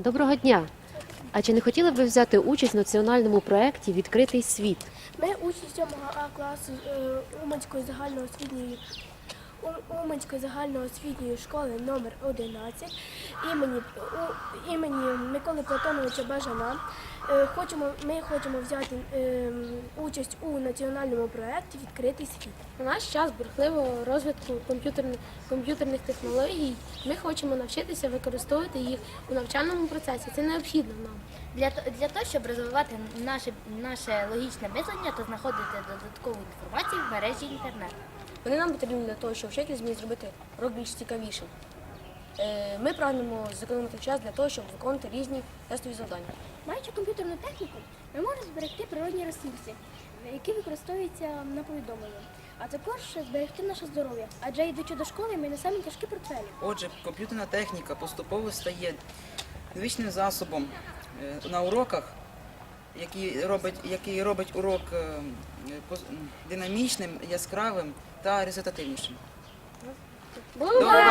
Доброго дня! А чи не хотіли б ви взяти участь в національному проєкті Відкритий світ? Ми учні 7 А класу е, Уманської загальноосвітньої Уманської загальноосвітньої школи номер 11 імені, у, імені Миколи Платоновича Бажана. Е, Хочемо, ми хочемо взяти е, участь у національному проєкті Відкритий світ. У наш час бурхливого розвитку комп'ютерних, комп'ютерних технологій ми хочемо навчитися використовувати їх у навчальному процесі. Це необхідно нам. Для, для того, щоб розвивати наше, наше логічне мислення та знаходити додаткову інформацію в мережі інтернет. Вони нам потрібні для того, щоб вчитель зміг зробити урок більш цікавішим. Е, Ми прагнемо зекономити час для того, щоб виконувати різні тестові завдання. Маючи комп'ютерну техніку, ми можемо зберегти природні ресурси, які використовуються на повідомлення, а також зберегти наше здоров'я. Адже йдучи до школи, ми несемо тяжкі портфелі. Отже, комп'ютерна техніка поступово стає звичним засобом е, на уроках, який робить, який робить урок е, динамічним, яскравим та результативнішим. Blue, Blue